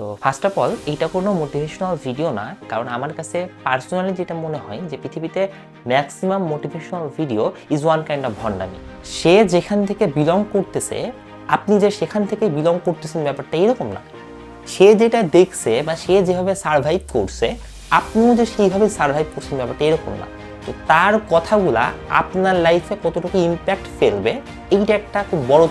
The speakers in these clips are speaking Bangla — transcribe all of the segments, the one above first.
তো ফার্স্ট অফ অল এইটা কোনো মোটিভেশনাল ভিডিও না, কারণ আমার কাছে পার্সোনালি যেটা মনে হয় যে পৃথিবীতে maximum motivational video is one kind of ভণ্ডামি সে যেখান থেকে বিলং করতেছে, আপনি যে সেখান থেকে বিলং করতেছেন ব্যাপারটা এরকম না। সে যেটা দেখছে বা সে যেভাবে সার্ভাইভ করছে, আপনিও যে সেইভাবে সার্ভাইভ করছেন ব্যাপারটা এরকম না। তো তার কথাগুলা আপনার লাইফে কতটুকু ইম্প্যাক্ট ফেলবে, এইটা একটা খুব বড়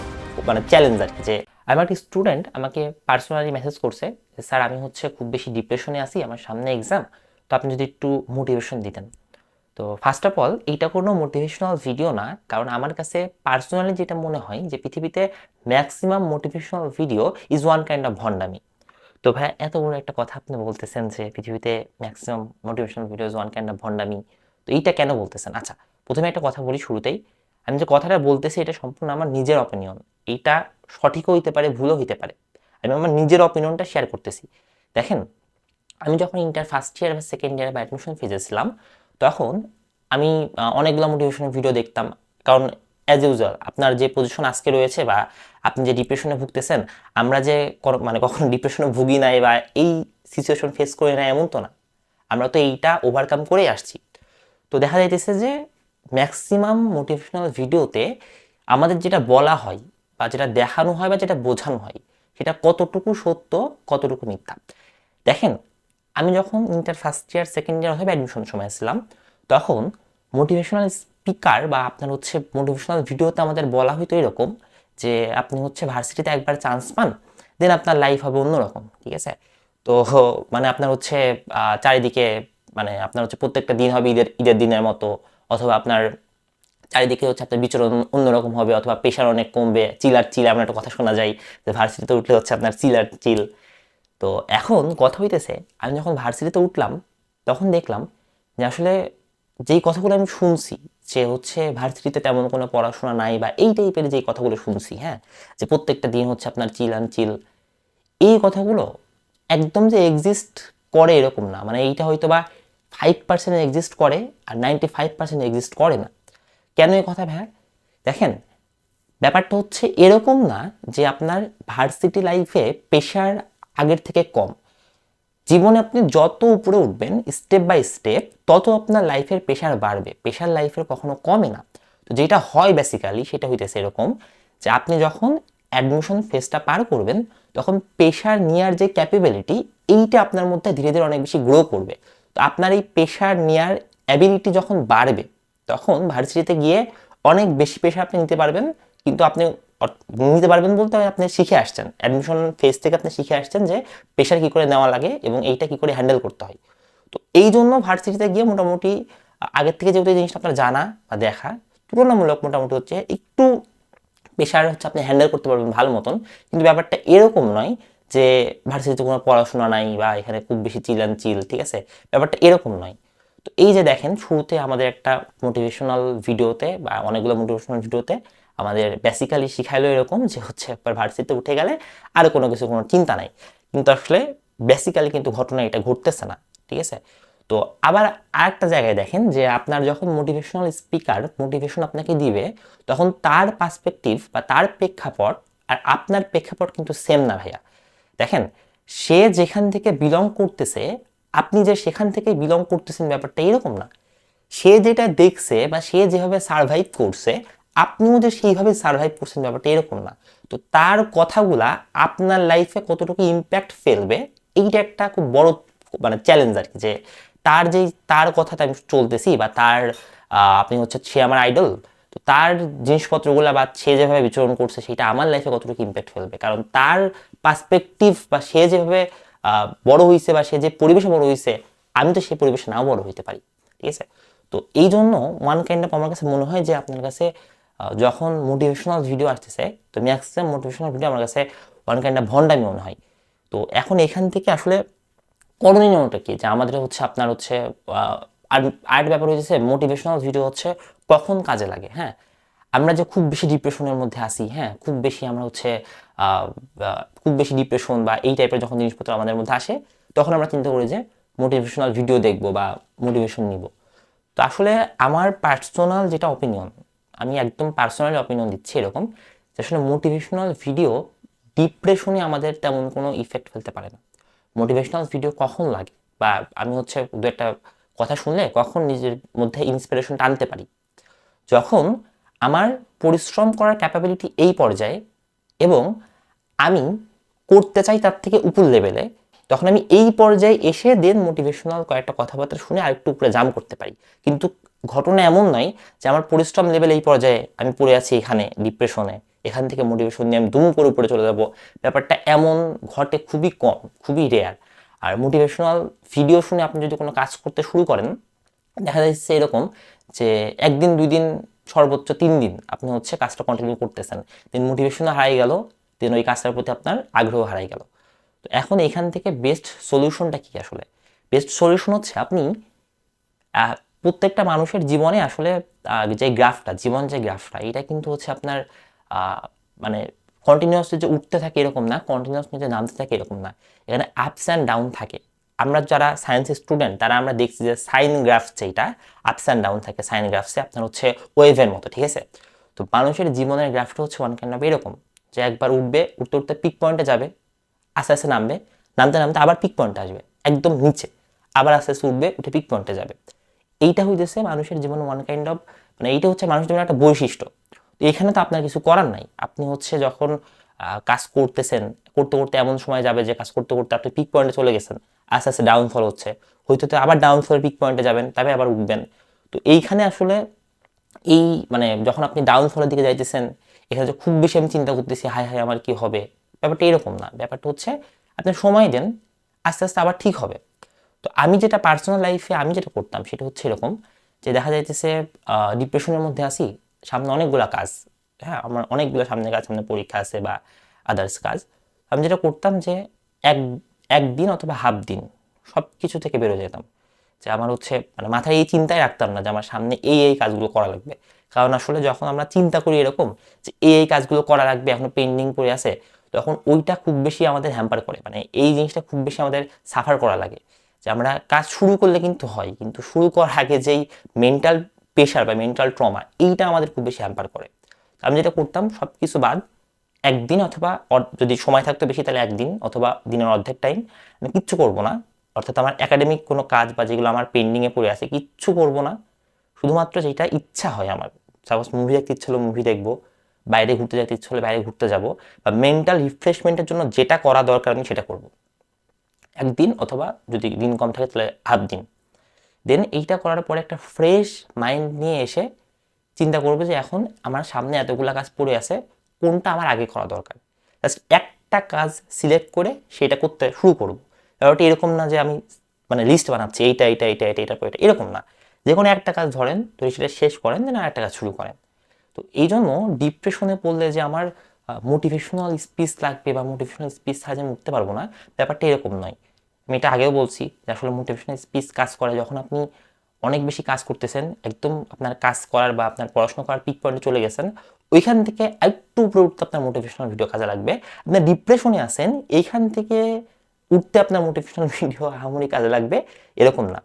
মানে চ্যালেঞ্জ আর কি যে আমার একটি স্টুডেন্ট আমাকে পার্সোনালি মেসেজ করছে স্যার, আমি হচ্ছে খুব বেশি ডিপ্রেশনে আছি, আমার সামনে এক্সাম তো আপনি যদি একটু মোটিভেশন দিতেন। তো ফার্স্ট অফ অল এইটা কোনো মোটিভেশনাল ভিডিও না, কারণ আমার কাছে পার্সোনালি যেটা মনে হয় যে, পৃথিবীতে maximum motivational video is one kind of ভণ্ডামি তো ভাই এত বড় একটা কথা আপনি বলতেছেন যে, পৃথিবীতে maximum motivational video is one kind of ভণ্ডামি তো এইটা কেন বলতেছেন? আচ্ছা প্রথমে একটা কথা বলি শুরুতেই। আমি যে কথাটা বলতেছি, এটা সম্পূর্ণ আমার নিজের অপিনিয়ন এইটা সঠিকও হইতে পারে, ভুলও হইতে পারে। আমি আমার নিজের অপিনিয়নটা শেয়ার করতেছি। দেখেন, আমি যখন ইন্টার ফার্স্ট ইয়ার বা সেকেন্ড ইয়ার বা অ্যাডমিশন ফেজে ছিলাম, তখন আমি অনেকগুলো মোটিভেশনাল ভিডিও দেখতাম। কারণ অ্যাজ ইউজুয়াল আপনার যে পজিশন আজকে রয়েছে বা আপনি যে ডিপ্রেশনে ভুগতেছেন, আমরা যে কর- মানে কখনো ডিপ্রেশনে ভুগি নাই বা এই সিচুয়েশন ফেস করি না এমন তো না। আমরা তো এইটা ওভারকাম করেই আসছি। তো দেখা যাইতেছে যে ম্যাক্সিমাম মোটিভেশনাল ভিডিওতে আমাদের যেটা বলা হয় বা যেটা দেখানো হয় বা যেটা বোঝানো হয়, সেটা কতটুকু সত্য, কতটুকু মিথ্যা। দেখেন, আমি যখন inter first year second year অথবা অ্যাডমিশন সময় ছিলাম তখন মোটিভেশনাল স্পিকার বা আপনার হচ্ছে মোটিভেশনাল ভিডিওতে আমাদের বলা হয়তো এরকম যে, আপনি হচ্ছে ভার্সিটিতে একবার চান্স পান দেন আপনার লাইফ হবে অন্যরকম। ঠিক আছে? তো মানে আপনার হচ্ছে চারিদিকে মানে আপনার হচ্ছে প্রত্যেকটা দিন হবে ঈদের ঈদের দিনের মতো, অথবা আপনার চারিদিকে হচ্ছে আপনার বিচরণ অন্যরকম হবে অথবা প্রেশার অনেক কমবে চিলার চিল এমন একটা কথা শোনা যায় যে ভার্সিটিতে উঠলে হচ্ছে আপনার চিলার চিল তো এখন কথা হইতেছে, আমি যখন ভার্সিটিতে উঠলাম, তখন দেখলাম যে আসলে যেই কথাগুলো আমি শুনছি যে হচ্ছে ভার্সিটিতে তেমন কোনো পড়াশোনা নাই বা এই টাইপের যেই কথাগুলো শুনছি হ্যাঁ যে প্রত্যেকটা দিন হচ্ছে আপনার চিল আন চিল এই কথাগুলো একদম যে এক্সিস্ট করে এরকম না। মানে এইটা হয়তো বা ফাইভ পার্সেন্ট এক্সিস্ট করে আর নাইনটি ফাইভ পার্সেন্ট এক্সিস্ট করে না। কেন এই কথা ভাই দেখেন, ব্যাপারটা হচ্ছে এরকম না যে আপনার ভার্সিটি লাইফে পেশার আগের থেকে কম। জীবনে আপনি যত উপরে উঠবেন স্টেপ বাই স্টেপ তত আপনার লাইফের পেশার বাড়বে। প্রেশার লাইফের কখনো কমে না। তো যেটা হয় বেসিক্যালি সেটা হইতেছে এরকম যে আপনি যখন অ্যাডমিশন ফেজটা পার করবেন, তখন প্রেশার নেওয়ার যে ক্যাপেবিলিটি এইটা আপনার মধ্যে ধীরে ধীরে অনেক বেশি গ্রো করবে। তো আপনার এই প্রেশার নেওয়ার অ্যাবিলিটি যখন বাড়বে তখন ভার্সিটিতে গিয়ে অনেক বেশি প্রেশার আপনি নিতে পারবেন, কিন্তু আপনি নিতে পারবেন বলতে আপনি শিখে আসছেন। অ্যাডমিশন ফেজ থেকে আপনি শিখে আসছেন যে প্রেশার কী করে নেওয়া লাগে এবং এইটা কী করে হ্যান্ডেল করতে হয়। তো এই জন্য ভার্সিটিতে গিয়ে মোটামুটি আগের থেকে যেহেতু এই জিনিসটা আপনার জানা বা দেখা, তুলনামূলক মোটামুটি হচ্ছে একটু পেশার হচ্ছে আপনি হ্যান্ডেল করতে পারবেন ভালো মতন। কিন্তু ব্যাপারটা এরকম নয় যে ভার্সিটিতে কোনো পড়াশোনা নাই বা এখানে খুব বেশি চিল অ্যান্ড চিল ঠিক আছে? ব্যাপারটা এরকম নয়। তো এই যে দেখেন, শুরুতে আমাদের একটা মোটিভেশনাল ভিডিওতে বা অনেকগুলো মোটিভেশনাল ভিডিওতে আমাদের বেসিক্যালি শিখাইলো এরকম যে হচ্ছে একবার ভার্সিটিতে উঠে গেলে আর কোনো কিছু, কোনো চিন্তা নাই। কিন্তু আসলে বেসিক্যালি কিন্তু ঘটনা এটা ঘটতেছে না, ঠিক আছে? তো আবার আরেকটা জায়গায় দেখেন যে আপনার যখন মোটিভেশনাল স্পিকার মোটিভেশন আপনাকে দিবে, তখন তার পার্সপেক্টিভ বা তার প্রেক্ষাপট আর আপনার প্রেক্ষাপট কিন্তু সেম না ভাইয়া। দেখেন, সে যেখান থেকে বিলং করতেছে আপনি যে সেখান থেকে বিলং করতেছেন ব্যাপারটা এরকম না। সে যেটা দেখছে বা সে যেভাবে সার্ভাইভ করছে, আপনিও যে সেইভাবে সার্ভাইভ করছেন ব্যাপারটা এরকম না। তো তার কথাগুলা আপনার লাইফে কতটুকু ইম্প্যাক্ট ফেলবে, এইটা একটা খুব বড় মানে চ্যালেঞ্জ আর কি, যে তার যেই, তার কথাতে আমি চলতেছি বা তার আপনি হচ্ছে, সে আমার আইডল তো তার জিনিসপত্রগুলো বা সে যেভাবে বিচরণ করছে, সেটা আমার লাইফে কতটুকু ইম্প্যাক্ট ফেলবে? কারণ তার পার্সপেক্টিভ বা সে যেভাবে বড় হয়েছে বা সে যে পরিবেশে বড় হয়েছে আমি তো সেই পরিবেশে নাও বড় হইতে পারি ঠিক আছে? তো এই জন্য ওয়ান কাইন্ড অফ আমার কাছে মনে হয় যে আপনার কাছে যখন মোটিভেশনাল ভিডিও আসতেছে তো ম্যাক্সিমাম মোটিভেশনাল ভিডিও আমার কাছে ওয়ান কাইন্ড অফ ভন্ডামি মনে হয়। তো এখন এখান থেকে আসলে করণীয়টা কি? যে আমাদের হচ্ছে আপনার হচ্ছে আহ, আর আরেকটা ব্যাপার হচ্ছে মোটিভেশনাল ভিডিও হচ্ছে কখন কাজে লাগে হ্যাঁ? আমরা যে খুব বেশি ডিপ্রেশনের মধ্যে আসি হ্যাঁ খুব বেশি আমরা হচ্ছে খুব বেশি ডিপ্রেশন বা এই টাইপের যখন জিনিসপত্র আমাদের মধ্যে আসে, তখন আমরা চিন্তা করি যে মোটিভেশনাল ভিডিও দেখব বা মোটিভেশন নিব। তো আসলে আমার পার্সোনাল যেটা অপিনিয়ন আমি একদম পার্সোনালি অপিনিয়ন দিচ্ছি এরকম, যে আসলে মোটিভেশনাল ভিডিও ডিপ্রেশনে আমাদের তেমন কোনো ইফেক্ট ফেলতে পারে না। মোটিভেশনাল ভিডিও কখন লাগে? বা আমি হচ্ছে দু একটা কথা শুনলে কখন নিজের মধ্যে ইন্সপিরেশনটা আনতে পারি? যখন আমার পরিশ্রম করার ক্যাপাবিলিটি এই পর্যায়ে এবং আমি করতে চাই তার থেকে উপর লেভেলে তখন আমি এই পর্যায়ে এসে দেন মোটিভেশনাল কয়েকটা কথাবার্তা শুনে আরেকটু উপরে জাম করতে পারি। কিন্তু ঘটনা এমন নয় যে আমার পরিশ্রম লেভেল এই পর্যায়ে আমি পড়ে আছি এখানে ডিপ্রেশনে এখান থেকে মোটিভেশন নিয়ে আমি দুম করে উপরে চলে যাব। ব্যাপারটা এমন ঘটে খুবই কম, খুবই রেয়ার আর মোটিভেশনাল ভিডিও শুনে আপনি যদি কোনো কাজ করতে শুরু করেন, দেখা যাচ্ছে এরকম যে একদিন দুই দিন সর্বোচ্চ তিন দিন আপনি হচ্ছে কাজটা কন্টিনিউ করতেছেন। দেন মোটিভেশনও হারাই গেল দেন ওই কাজটার প্রতি আপনার আগ্রহ হারাই গেল। তো এখন এখান থেকে বেস্ট সলিউশনটা কি আসলে? বেস্ট সলিউশন হচ্ছে আপনি প্রত্যেকটা মানুষের জীবনে আসলে যে গ্রাফটা, জীবন যে গ্রাফটা, এটা কিন্তু হচ্ছে আপনার মানে কন্টিনিউয়াসলি যে উঠতে থাকে এরকম না কন্টিনিউয়াসলি যে নামতে থাকে এরকম না। এখানে আপস অ্যান্ড ডাউন থাকে। আমরা যারা সায়েন্সের স্টুডেন্ট তারা আমরা দেখছি যে সাইন গ্রাফ যেটা আপস অ্যান্ড ডাউন থাকে। সাইন গ্রাফসে আপনার হচ্ছে ওয়েভের মতো, ঠিক আছে? তো মানুষের জীবনের গ্রাফটা হচ্ছে ওয়ান কাইন্ড অফ এরকম, যে একবার উঠবে, উঠতে উঠতে পিক পয়েন্টে যাবে, আস্তে আস্তে নামবে, নামতে নামতে আবার পিক পয়েন্টে আসবে, একদম নিচে, আবার আস্তে আস্তে উঠবে, উঠে পিক পয়েন্টে যাবে। এইটা হইতেছে মানুষের জীবনে ওয়ান কাইন্ড অফ মানে এইটা হচ্ছে মানুষের জীবনের একটা বৈশিষ্ট্য। তো এখানে তো আপনার কিছু করার নাই। আপনি হচ্ছে যখন কাজ করতেছেন, করতে করতে এমন সময় যাবে যে কাজ করতে করতে আপনি পিক পয়েন্টে চলে গেছেন, আস্তে আস্তে ডাউনফল হচ্ছে। হয়তো তো আবার ডাউনফলের পিক পয়েন্টে যাবেন, তবে আবার উঠবেন। তো এইখানে আসলে এই মানে যখন আপনি ডাউনফলের দিকে যাইতেছেন, এখানে যে খুব বেশি আমি চিন্তা করতেছি, হায় হায় আমার কি হবে? ব্যাপারটা এরকম না। ব্যাপারটা হচ্ছে আপনি সময় দেন, আস্তে আস্তে আবার ঠিক হবে। তো আমি যেটা পার্সোনাল লাইফে আমি যেটা করতাম, সেটা হচ্ছে এরকম যে দেখা যাইতেছে ডিপ্রেশনের মধ্যে আসি সামনে অনেকগুলা কাজ হ্যাঁ আমার অনেকগুলো সামনে কাজ, সামনে পরীক্ষা আছে বা আদার্স কাজ। আমি যেটা করতাম যে এক, একদিন অথবা হাফ দিন সব কিছু থেকে বেরো যেতাম। যে আমার হচ্ছে মানে মাথায় এই চিন্তাই রাখতাম না যে আমার সামনে এই এই কাজগুলো করা লাগবে। কারণ আসলে যখন আমরা চিন্তা করি এরকম যে এই এই কাজগুলো করা লাগবে, এখনও পেন্ডিং পড়ে আছে, তখন ওইটা খুব বেশি আমাদের হ্যাম্পার করে। মানে এই জিনিসটা খুব বেশি আমাদের সাফার করা লাগে। যে আমরা কাজ শুরু করলে কিন্তু হয়, কিন্তু শুরু করার আগে যেই মেন্টাল প্রেশার বা মেন্টাল ট্রমা এইটা আমাদের খুব বেশি হ্যাম্পার করে। আমি যেটা করতাম সব কিছু বাদ, একদিন অথবা যদি সময় থাকতো বেশি, তাহলে একদিন অথবা দিনের অর্ধেক টাইম আমি কিচ্ছু করব না। অর্থাৎ আমার একাডেমিক কোনো কাজ বা যেগুলো আমার পেন্ডিংয়ে পড়ে আছে, কিচ্ছু করব না। শুধুমাত্র যেটা ইচ্ছা হয় আমার। সাপোজ মুভি দেখতে ইচ্ছে হলো মুভি দেখব, বাইরে ঘুরতে যেতে ইচ্ছে হলে বাইরে ঘুরতে যাব, বা মেন্টাল রিফ্রেশমেন্টের জন্য যেটা করা দরকার আমি সেটা করব। একদিন অথবা যদি দিন কম থাকে, তাহলে হাফ দিন দেন এইটা করার পরে একটা ফ্রেশ মাইন্ড নিয়ে এসে চিন্তা করব যে এখন আমার সামনে এতগুলো কাজ পড়ে আছে, কোনটা আমার আগে করা দরকার? জাস্ট একটা কাজ সিলেক্ট করে সেটা করতে শুরু করব। ব্যাপারটা এরকম না যে আমি মানে লিস্ট বানাচ্ছি, এইটা এইটা এইটা এটা এটা এটা এরকম না। যে কোনো একটা কাজ ধরেন তো সেটা শেষ করেন দেন আর একটা কাজ শুরু করেন। তো এই জন্য ডিপ্রেশনে পড়লে যে আমার মোটিভেশনাল স্পিচ লাগবে বা মোটিভেশনাল স্পিচ ছাড়া আমি উঠতে পারব না, ব্যাপারটা এরকম নয়। আমি এটা আগেও বলছি যে আসলে মোটিভেশনাল স্পিচ কাজ করে যখন আপনি অনেক বেশি কাজ করতেছেন, একদম আপনার কাজ করার বা আপনার পড়াশোনা করার পিক পয়েন্টে চলে গেছেন, ওইখান থেকে একটু উপরে উঠতে আপনার মোটিভেশনাল ভিডিও কাজে লাগবে। আপনার ডিপ্রেশনে আছেন, এইখান থেকে উঠতে আপনার মোটিভেশনাল ভিডিও আহামরি কাজে লাগবে, এরকম না।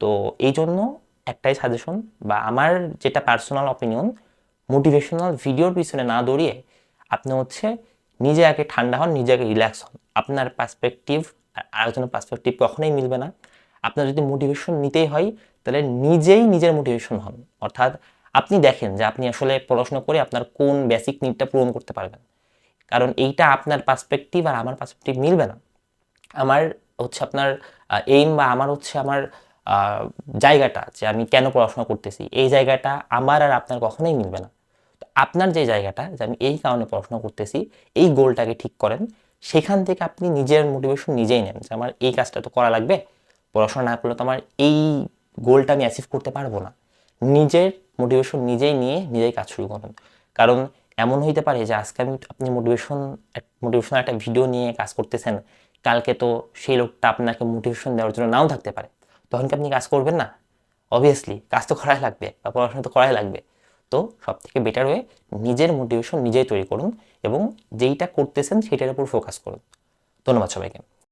তো এই জন্য একটাই সাজেশন বা আমার যেটা পার্সোনাল অপিনিয়ন মোটিভেশনাল ভিডিওর পিছনে না দৌড়িয়ে আপনি হচ্ছে নিজে আগে ঠান্ডা হন, নিজে আগে রিল্যাক্স হন। আপনার পার্সপেক্টিভ আরেকজনের পার্সপেক্টিভ কখনোই মিলবে না। আপনার যদি মোটিভেশন নিতেই হয় তাহলে নিজেই নিজের মোটিভেশন হন। অর্থাৎ আপনি দেখেন যে আপনি আসলে পড়াশোনা করে আপনার কোন বেসিক নিডটা পূরণ করতে পারবেন। কারণ এইটা আপনার পার্সপেক্টিভ আর আমার পার্সপেক্টিভ মিলবে না। আমার হচ্ছে আপনার এইম বা আমার হচ্ছে আমার জায়গাটা যে আমি কেন পড়াশোনা করতেছি, এই জায়গাটা আমার আর আপনার কখনোই মিলবে না। তো আপনার যে জায়গাটা যে আমি এই কারণে পড়াশোনা করতেছি, এই গোলটাকে ঠিক করেন, সেখান থেকে আপনি নিজের মোটিভেশন নিজেই নেন যে আমার এই কাজটা তো করা লাগবে, পড়াশোনা না করলে তো আমার এই গোলটা আমি অ্যাচিভ করতে পারব না। নিজের মোটিভেশন নিজেই নিয়ে নিজেই কাজ শুরু করুন। কারণ এমন হইতে পারে যে আজকে আমি আপনি মোটিভেশন মোটিভেশনাল একটা ভিডিও নিয়ে কাজ করতেছেন, কালকে তো সেই লোকটা আপনাকে মোটিভেশন দেওয়ার জন্য নাও থাকতে পারে। তখন কি আপনি কাজ করবেন না? অবভিয়াসলি কাজ তো করাই লাগবে বা পড়াশোনা তো করাই লাগবে। তো সব থেকে বেটার হয়ে নিজের মোটিভেশন নিজেই তৈরি করুন এবং যেইটা করতেছেন সেটার উপর ফোকাস করুন। ধন্যবাদ সবাইকে।